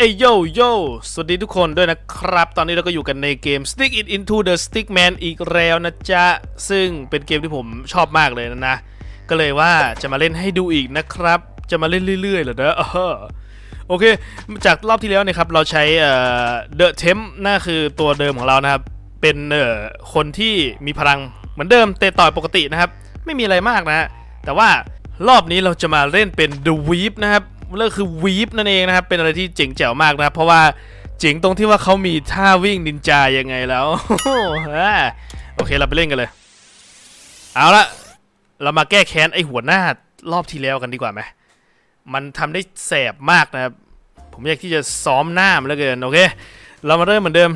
เอ้ยโยโยสวัสดีทุกคนด้วยนะครับ ตอนนี้เราก็อยู่กันในเกม Stick It Into the Stickman อีกแล้วนะจ๊ะ ซึ่งเป็นเกมที่ผมชอบมากเลยนะนะ ก็เลยว่าจะมาเล่นให้ดูอีกนะครับ จะมาเล่นเรื่อยๆเหรอเด้อโอเค จากรอบที่แล้วนี่ยครับ เราใช้เอ่อ The Temp นั่นคือตัวเดิมของเรานะครับ เป็นเอ่อคนที่มีพลังเหมือนเดิมเตะต่อยปกตินะครับ ไม่มีอะไรมากนะฮะแต่ว่ารอบนี้เราจะมาเล่นเป็น The Weep นะครับ เรื่องคือ Weep นั่นเองนะครับ เป็นอะไรที่เจ๋งแจ๋วมากนะครับ เพราะว่าเจ๋งตรงที่ว่าเขามีท่าวิ่งนินจายังไงแล้วโอเคเราไปเล่นกันเลย เอาละเรามาแก้แค้นไอหัวหน้ารอบที่แล้วกันดีกว่าไหมมันทำได้แสบมากนะครับ ผมอยากที่จะซ้อมหน้ามันเหลือเกินโอเค เรามาเริ่มเหมือนเดิม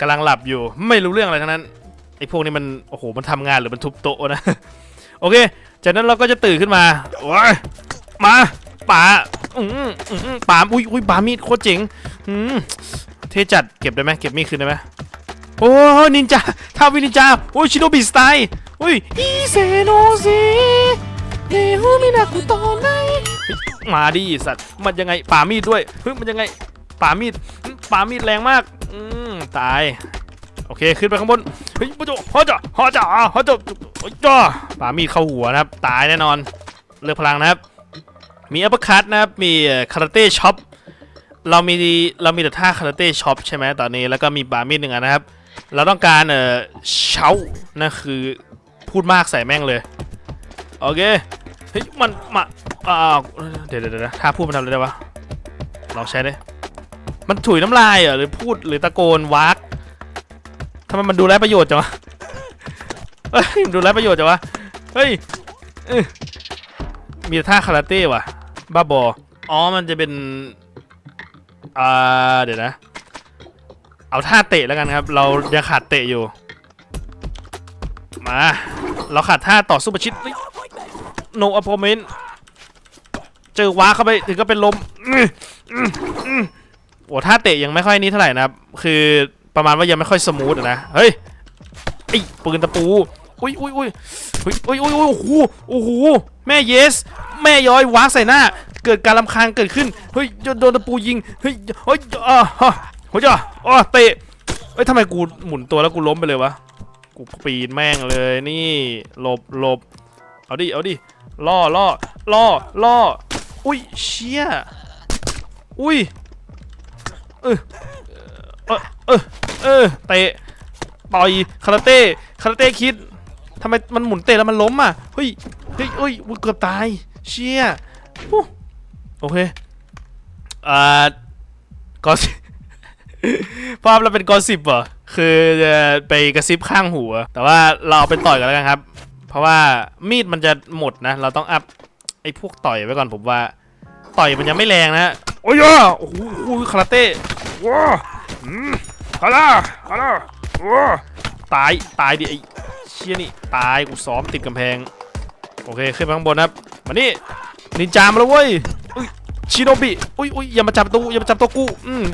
กำลังหลับอยู่ ไม่รู้เรื่องอะไรทั้งนั้นไอ้พวกนี้มันโอ้โหมันทำงานหรือมันทุบโต๊ะนะโอเค จากนั้นเราก็จะตื่นขึ้นมาโอ้ยมาป่า อืมอืมป่าอุ้ยอุ้ยปามีดโคตรเจ๋งอืมเทจัดเก็บได้ไหมเก็บมีดคืนได้ไหมโอ้ยนินจาท่าวินินจาโอ้ยชิโนบิสไตล์อุ้ยอีเซโนซิเนฮูมินาคุโตไนมาดิสัตว์มันยังไงป่ามีดด้วยเฮ้ยมันยังไงป่ามีดป่ามีดแรงมากอืมตายโอเคขึ้นไปข้างบนเฮ้ยปะโจฮอจ่อฮอจ่อฮอจ่อโอ้ยจ่อป่ามีดเข้าหัวนะครับ ตายแน่นอน เลือกพลังนะครับ มีอัปคัตนะครับ มีคาราเต้ช็อป เรามีเรามีแต่ท่าคาราเต้ช็อปใช่ไหมตอนนี้ แล้วก็มีบามีดหนึ่งอันะครับ เราต้องการเอ่อเช้านั่นคือพูดมากใส่แม่งเลย โอเค เฮ้ย มันมาอ้าวเดี๋ยวเดี๋ยวเดี๋ยวถ้าพูดมันทำอะไรได้วะ ลองใช้ดิ มันถุยน้ำลายเหรอ หรือพูดหรือตะโกนวักทำไมมันดูไร้ประโยชน์จังวะ เฮ้ยดูไร้ประโยชน์จังวะ เฮ้ยเอ้ยมีท่าคาราเต้ว่ะ บ้าบอ อ๋อ มันจะเป็น อ่า เดี๋ยวนะ เอาท่าเตะแล้วกันครับ เรายังขาดเตะอยู่ มา เราขาดท่าต่อสู้ประชิด no opponent เจอว้าเข้าไปถึงก็เป็นลมโอ้ท่าเตะยังไม่ค่อยนี้เท่าไหร่นะครับ คือประมาณว่ายังไม่ค่อยสมูทนะ เฮ้ยไอ้ปืนตะปู อุ้ยอุ้ยอุ้ยเฮ้ยอุ้ยอุ้ยอุ้ยโอ้โหโอ้โหแม่เยส แม่ย้อยวางใส่หน้า เกิดการลำคาญเกิดขึ้นเฮ้ยโดนตะปูยิงเฮ้ยเฮ้ยอ่าฮะเฮ้ยจ้ะอ๋อเตะเฮ้ยทำไมกูหมุนตัวแล้วกูล้มไปเลยวะกูปีนแม่งเลยนี่หลบหลบเอาดิเอาดิล่อล่อล่อล่ออุ้ยเชี่ยอุ้ยเออเออเออเตะต่อยคาราเต้คาราเต้คิด ทำไมมันหมุนเตะแล้วมันล้มอะ เฮ้ย เฮ้ยเฮ้ยเกือบตาย เชี่ยโอเคอ่ากอสิภาพเราเป็นกอสิบเหรอ คือจะไปกระซิบข้างหูอะแต่ว่าเราเอาไปต่อยกันแล้วกันครับ เพราะว่ามีดมันจะหมดนะ เราต้องอัพไอ้พวกต่อยไว้ก่อนผมว่า ต่อยมันยังไม่แรงนะ โอ้ยโอ้โหคาราเต้ว้าอืมฮาร่าฮาร่าว้า ตาย ตายดิไอ้เชี่ยนี่ ตาย กูซ้อมติดกำแพง โอเค ขึ้นไปข้างบนครับ มานี่ นินจามาแล้วเว้ยอุ้ย ชิโนบิ อุ้ยอุ้ยอย่ามาจับตัวอย่ามาจับตัวกู อืม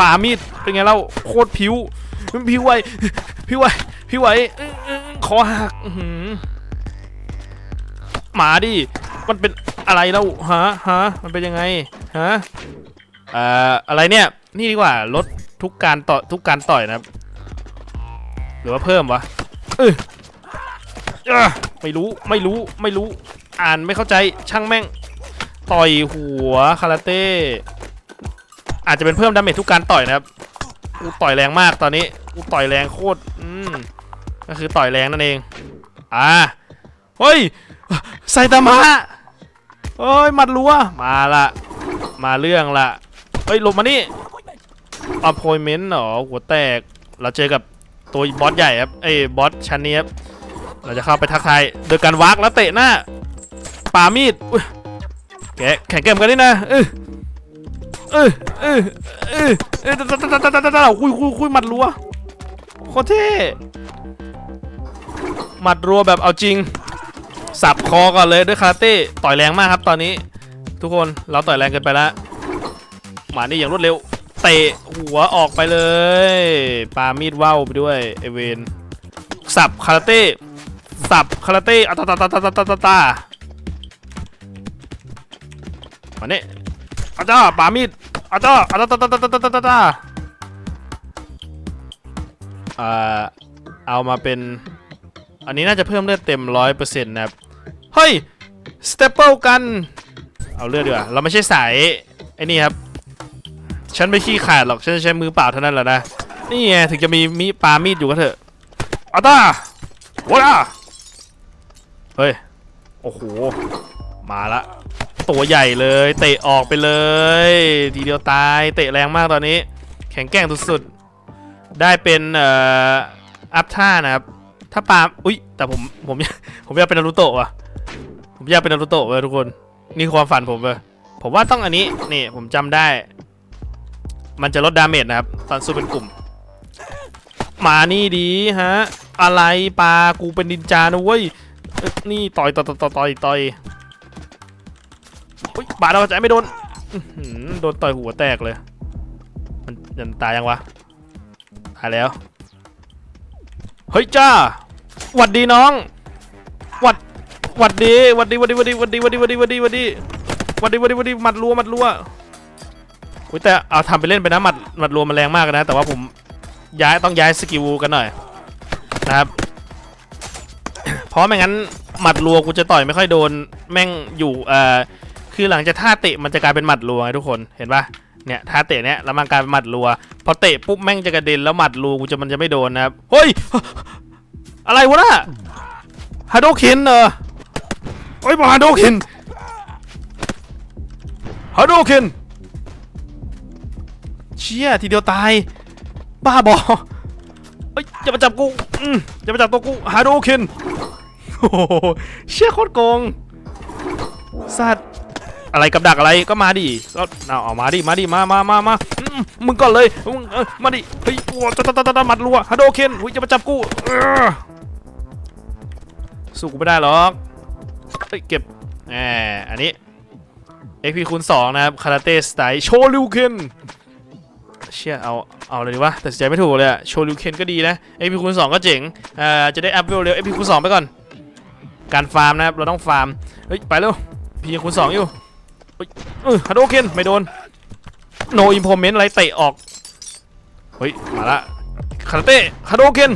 ป่ามีด เป็นไงเล่า โคตรผิว ผิวไวผิวไวผิวไวอื้ออื้อคอหักหือหมาดิ มันเป็นอะไรแล้วฮะฮะ มันเป็นยังไง ฮะ เอ่อ อะไรเนี่ย นี่ดีกว่า ลดทุกการต่อทุกการต่อยนะครับ รือว่าเพิ่มวะเออไม่รู้ไม่รู้ไม่รู้ อ่านไม่เข้าใจช่างแม่ง ต่อยหัวคาราเต้อาจจะเป็นเพิ่มดาเมจทุกการต่อยนะครับกูต่อยแรงมากตอนนี้กูต่อยแรงโคตรอืมก็คือต่อยแรงนั่นเองอ่าเฮ้ยไซตามะเอ้ยมัดรัวมาละมาเรื่องละเฮ้ยหลบมานี่อพอยเมนต์เหรอหัวแตกเราเจอกับ ตัวบอสใหญ่ครับเอ้บอสชั้นนี้ครับเราจะเข้าไปทักทายโดยการวักแล้วเตะหน้าปามีดแกแข่งเกมกันนี่นะเออเออเออเออเออตาตาตาตาตาตาคุยคุยคุยหมัดรัวโคตรเท่หมัดรัวแบบเอาจริง สับคอก่อนเลยด้วยคาราเต้ต่อยแรงมากครับตอนนี้ ทุกคนเราต่อยแรงเกินไปแล้วหมานี่อย่างรวดเร็ว เตะหัวออกไปเลยปามีดว่าวไปด้วยไอเวนสับคาราเต้สับคาราเต้อัตตาตาตาตาตาตามาเนี่ยอาจ้าปามีดอาจ้าอาตตาตาตาตาตาตาตาอ่าเอามาเป็น อันนี้น่าจะเพิ่มเลือดเต็มร้อยเปอร์เซ็นต์นะครับ เฮ้ย สเตปเปิลกัน เอาเลือดดีกว่า เราไม่ใช่สายไอ้นี่ครับ ฉันไม่ขี้ขาดหรอก ฉันจะใช้มือเปล่าเท่านั้นแหละนะ นี่ไงถึงจะมีมีปามีดอยู่ก็เถอะอาตาว้าเฮ้ย โอ้โห มาละ ตัวใหญ่เลย เตะออกไปเลย ทีเดียวตาย เตะแรงมากตอนนี้ แข็งแกร่งสุดๆ ได้เป็นเอ่ออัพท่านะครับ ถ้าปาอุ๊ยแต่ผม ผม ผมอยากเป็นนารูโตะว่ะ ผมอยากเป็นนารูโตะเว้ยทุกคน นี่คือความฝันผมเลยผมว่าต้องอันนี้ นี่ผมจำได้ มันจะลดดาเมจนะครับตอนสู้เป็นกลุ่ม มานี่ดีฮะ อะไรปลากูเป็นนินจานะเว้ยนี่ต่อยต่อยต่อยต่อยต่อยอุ๊ยบาดเราใจไม่โดนโดนต่อยหัวแตกเลย มันยันตายยังวะตายแล้ว เฮ้ยจ้าหวัดดีน้องหวัดหวัดดีหวัดดีหวัดดีหวัดดีหวัดดีหวัดดีหวัดดีหวัดดีหวัดดีหวัดดีหวัดดีหวัดดีหมัดรัวหมัดรัว อุ้ยแต่เอาทำไปเล่นไปนะหมัดหมัดรัวมันแรงมากนะ แต่ว่าผมย้ายต้องย้ายสกิลกันหน่อยนะครับเพราะไม่งั้นหมัดรัวกูจะต่อยไม่ค่อยโดนแม่งอยู่เอ่อคือหลังจากท่าเตะมันจะกลายเป็นหมัดรัวไงทุกคนเห็นปะเนี่ยท่าเตะเนี้ยแล้วมันกลายเป็นหมัดรัวพอเตะปุ๊บแม่งจะกระเด็นแล้วหมัดรัวกูจะมันจะไม่โดนนะครับเฮ้ยอะไรวะน่ะฮาโดเคนเออเฮ้ยบอกฮาโดเคนฮาโดเคน เชี่ยทีเดียวตาย บ้าบอเอ้ยอย่ามาจับกูอืมอย่ามาจับตัวกูฮาโดเคนโอ้โหเชี่ยโคตรโกงสัตว์อะไรกับดักอะไรก็มาดิก็เอาเอามาดิมาดิมามามามามึงก่อนเลยมึงเอ้ยมาดิเฮ้ยโอ้ตะตะตะตะหมัดรัวฮาโดเคนอุ้ยจะมาจับกูสู้กูไม่ได้หรอกเฮ้ยเก็บแหมอันนี้ XP คูณ2นะครับคาราเต้สไตล์โชลิวเคน เชี่ยเอา เอาเลยดีวะแต่สินใจไม่ถูกเลยอะโชลิวเคนก็ดีนะ XP คูณ2ก็เจ๋งเอ่อจะได้อัพเวลเร็ว XP คูณ2ไปก่อน การฟาร์มนะครับ เราต้องฟาร์ม เฮ้ย ไปเร็วพีคูณ2อยู่เฮ้ยเออฮาโดเคนไม่โดน no improvement อะไรเตะออก เฮ้ย มาละคาราเต้ฮาโดเคน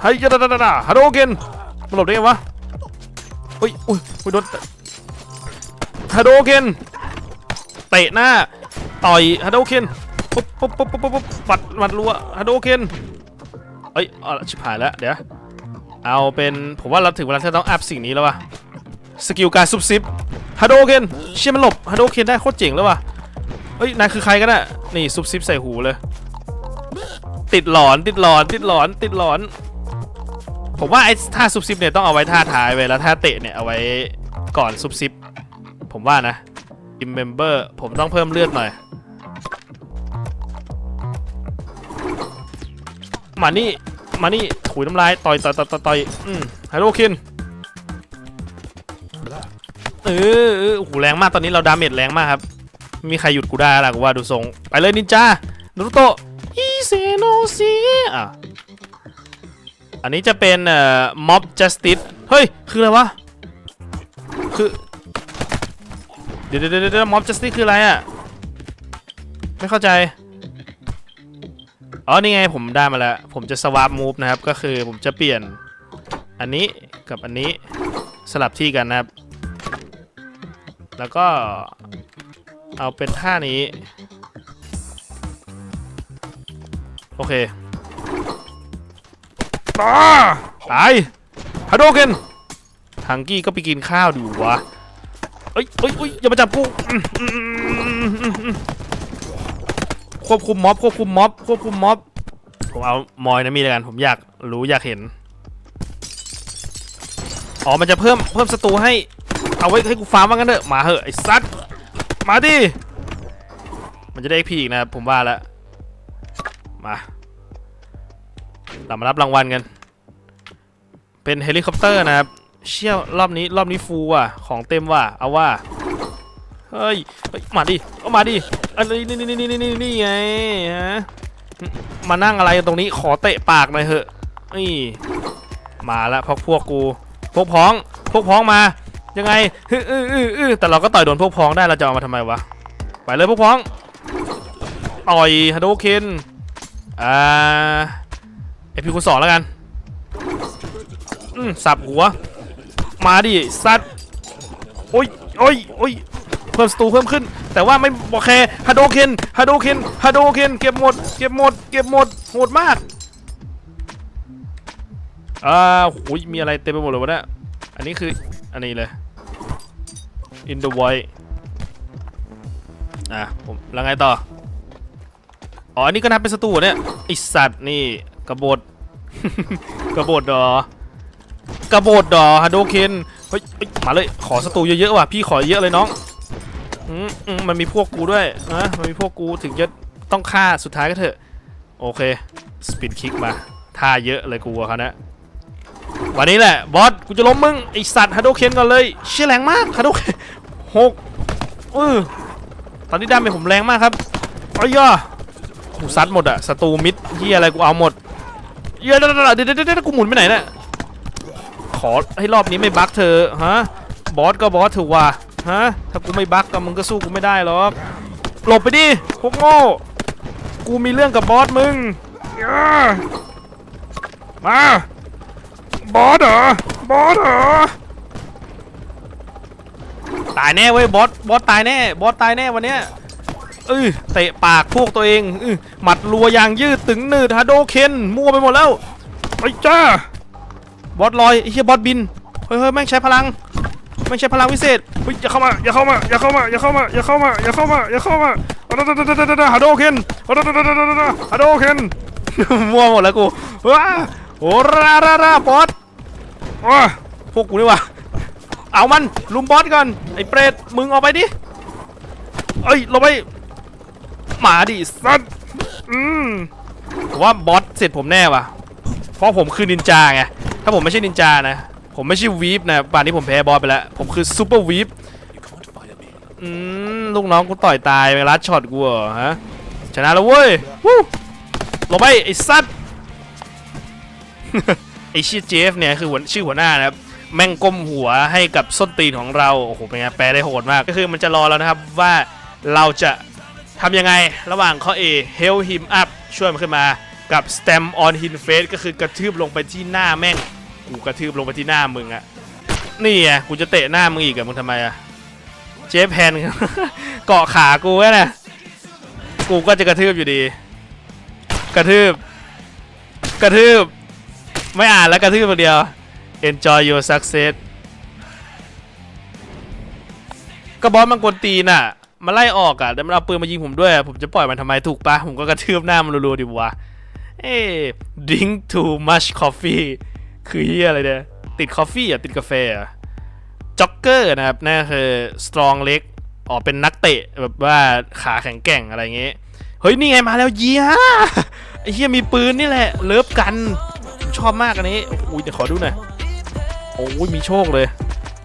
ไฮยะดาดาดาดาฮาโดเคนมันหลบได้ไงวะเฮ้ยอุ้ยอุ้ยโดนฮาโดเคนเตะหน้าต่อยฮาโดเคน ปุ๊บปุ๊บปุ๊บปุ๊บปุ๊บปัดหมัดรัวฮาโดเคนเอ้ยเอาละชิบหายแล้วเดี๋ยวเอาเป็นผมว่าเราถึงเวลาที่ต้องอัพสิ่งนี้แล้ววะสกิลการซุบซิบฮาโดเคนเชี่ยมันหลบฮาโดเคนได้โคตรเจ๋งแล้ววะเฮ้ยนายคือใครกันอะนี่ซุบซิบใส่หูเลย ติดหลอนติดหลอนติดหลอนติดหลอน ผมว่าไอ้ท่าซุบซิบเนี่ยต้องเอาไว้ท่าท้ายไว้แล้วท่าเตะเนี่ยเอาไว้ก่อนซุบซิบผมว่านะ Remember ผมต้องเพิ่มเลือดหน่อย มานี่ มานี่ถุยน้ำลายต่อยต่อยต่อยต่อยอืมฮโดรคินเออเออโอ้โหแรงมากตอนนี้เราดาเมจแรงมากครับไม่มีใครหยุดกูได้ล่ะกูว่าดูทรง ไปเลยนินจานรุโตะอิเซโนซิอะอันนี้จะเป็นเอ่อม็อบจัสติสเฮ้ย คืออะไรวะ คือ เดี๋ยวเดี๋ยวเดี๋ยวเดี๋ยวม็อบจัสติสคืออะไรอะ ไม่เข้าใจ อ๋อนี่ไงผมได้มาแล้ว ผมจะสวาปมูฟนะครับ ก็คือผมจะเปลี่ยนอันนี้กับอันนี้สลับที่กันนะครับ แล้วก็เอาเป็นท่านี้ โอเคตาตายฮาโดเคนทังกี้ก็ไปกินข้าวดูวะเอ้ยเอ้ยเอ้ยอย่ามาจับกูอืมอืมอืมอืมอืม ควบคุมม็อบควบคุมม็อบควบคุมม็อบผมเอามอยนะมีแล้วกันผมอยากรู้อยากเห็นอ๋อมันจะเพิ่มเพิ่มศัตรูให้ เอาไว้ให้กูฟาร์มว่างั้นเถอะมาเหอะไอ้ซัดมาดิมันจะได้พีอีกนะผมว่าแล้วมาเรามารับรางวัลกัน เป็นเฮลิคอปเตอร์นะครับ เชี่ยวรอบนี้รอบนี้ฟูอะ ของเต็มว่ะ เอาว่า เฮ้ยเฮ้ยมาดิเอามาดิอันนี้นี่นี่นี่นี่นี่ไงฮะมานั่งอะไรตรงนี้ขอเตะปากหน่อยเถอะนี่มาแล้วพวกพวกกู พวกพ้อง พวกพ้องมา ยังไงอืออืออืออือแต่เราก็ต่อยโดนพวกพ้องได้เราจะเอามาทำไมวะไปเลยพวกพ้องต่อยฮัดโดเคนอ่าเอพีคูณสองแล้วกันอืมสับหัว มาดิสัตว์โอ้ยโอ้ยโอ้ย พิ่มสตูเพิ่มขึ้น แต่ว่าไม่โอเคฮัโดเคนฮัโดเคนฮัโดเคนเก็บหมดเก็บหมดเก็บหมดโหดมากอ่าโอ้ยมีอะไรเต็มไปหมดเลยวะเนี่ยอันนี้คืออันนี้เลย in the void อะผมแล้วไงต่ออ๋ออันนี้ก็นับเป็นสตูเนี่ยไอสัตว์นี่กระบฏกบฏดอกระโบดดอฮัโดเคนเฮ้ยเฮ้ยมาเลยขอสตูเยอะๆว่ะพี่ขอเยอะเลยน้อง อืมอืมมันมีพวกกูด้วยนะมันมีพวกกูถึงจะต้องฆ่าสุดท้ายก็เถอะ โอเค สปินคิกมาท่าเยอะเลยกูอะเขานะวันนี้แหละ บอสกูจะล้มมึงไอสัตว์ฮัดโดเคนก่อนเลย เชี่ยแรงมากฮัดโดเคนหกเออตอนนี้ดาเมจผมแรงมากครับอ้ยย่อกูซัดหมดอะศัตรูมิดเหียอะไรกูเอาหมดเยเดี๋ยวเดี๋ยวเดี๋ยวเดี๋ยวกูหมุนไปไหนเนี่ยขอให้รอบนี้ไม่บั๊กเธอะฮะบอสก็บอสเถอว่ะ ฮะ ถ้ากูไม่บั๊กก็มึงก็สู้กูไม่ได้หรอก หลบไปดิพวกโง่ กูมีเรื่องกับบอสมึง มา บอสเหรอ บอสเหรอ ตายแน่เว้ยบอส บอสตายแน่ บอสตายแน่วันเนี้ยเออเตะปากพวกตัวเองเออหมัดรัวยางยืดตึงหนืดฮาโดเคนมั่วไปหมดแล้ว ไปจ้า บอสลอยไอ้เหี้ยบอสบิน เฮ้ยเฮ้ยแม่งใช้พลัง แม่ใช้พลังวิเศษเฮ้ยอย่าเข้ามาอย่าเข้ามาอย่าเข้ามาอย่าเข้ามาอย่าเข้ามาอย่าเข้ามาอย่าเข้ามาเอาดาดาดาดาดาดาฮาโดเคนเอาดาดาดาดาดาดาฮาโดเคนมัวหมดแล้วกูว้าโอ้ราราราบอสว้าพวกกูนี่วะเอามันลุมบอสก่อนไอ้เปรตมึงออกไปดิเอ้ยลงไปหมาดิสัตว์อืมว่าบอสเสร็จผมแน่ว่ะเพราะผมคือนินจาไงถ้าผมไม่ใช่นินจานะ ผมไม่ใช่วีฟนะป่านนี้ผมแพ้บอสไปแล้ว ผมคือซูเปอร์วีฟอืมลูกน้องกูต่อยตายไปรัดช็อตกูเหรอฮะ ชนะแล้วเว้ยวู้ลงไปไอ้สัตว์ไอ้ชื่อเจฟเนี่ยคือหัวชื่อหัวหน้านะครับแม่งก้มหัวให้กับส้นตีนของเราโอ้โหเป็นไงแปลได้โหดมาก ก็คือมันจะรอแล้วนะครับว่าเราจะทำยังไงระหว่างข้อ A help him up ช่วยมันขึ้นมากับ stamp on his face ก็คือกระทืบลงไปที่หน้าแม่ง กูกระทืบลงไปที่หน้ามึงอะนี่ไงกูจะเตะหน้ามึงอีกอะมึงทำไมอะเจฟแฮนเกาะขากูไว้นะกูก็จะกระทืบอยู่ดี กระทืบ กระทืบ ไม่อ่านแล้วกระทืบคนเดียว enjoy your success ก็บอสมันกวนตีนอะมาไล่ออกอะแล้วมันเอาปืนมายิงผมด้วยอะผมจะปล่อยมันทำไมถูกปะผมก็กระทืบหน้ามันรัวๆดิวะเอ้ drink too much coffee คือเฮียอะไรเนี่ยติด coffee อะติดกาแฟอะจ็อกเกอร์นะครับนั่นคือ strong leg อ๋อเป็นนักเตะแบบว่าขาแข็งแกร่งอะไรเงี้ยเฮ้ย นี่ไงมาแล้วเยียไอ้เฮียมีปืนนี่แหละ เลิฟกันชอบมากอันนี้โอ้โหเดี๋ยวขอดูหน่อยโอ้ยมีโชคเลย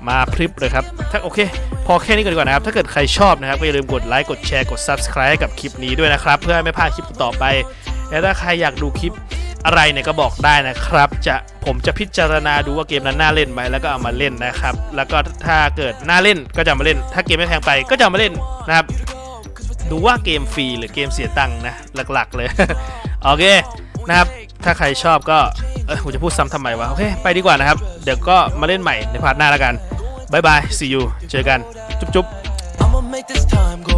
มาพริบเลยครับถ้าโอเค พอแค่นี้ก่อนดีกว่านะครับ ถ้าเกิดใครชอบนะครับ ก็อย่าลืมกดไลค์กดแชร์กด Subscribe กับคลิปนี้ด้วยนะครับ เพื่อไม่พลาดคลิปต่อไป และถ้าใครอยากดูคลิป อะไรเนี่ยก็บอกได้นะครับ จะผมจะพิจารณาดูว่าเกมนั้นน่าเล่นไหมแล้วก็เอามาเล่นนะครับ แล้วก็ถ้าเกิดน่าเล่นก็จะมาเล่น ถ้าเกมไม่แพงไปก็จะมาเล่นนะครับ ดูว่าเกมฟรีหรือเกมเสียตังค์นะหลักๆ เลยโอเคนะครับ ถ้าใครชอบก็เออผมจะพูดซ้ำทำไมวะโอเคไปดีกว่านะครับ เดี๋ยวก็มาเล่นใหม่ในพาร์ทหน้าแล้วกันบายบาย see you เจอกัน จุ๊บๆ I'ma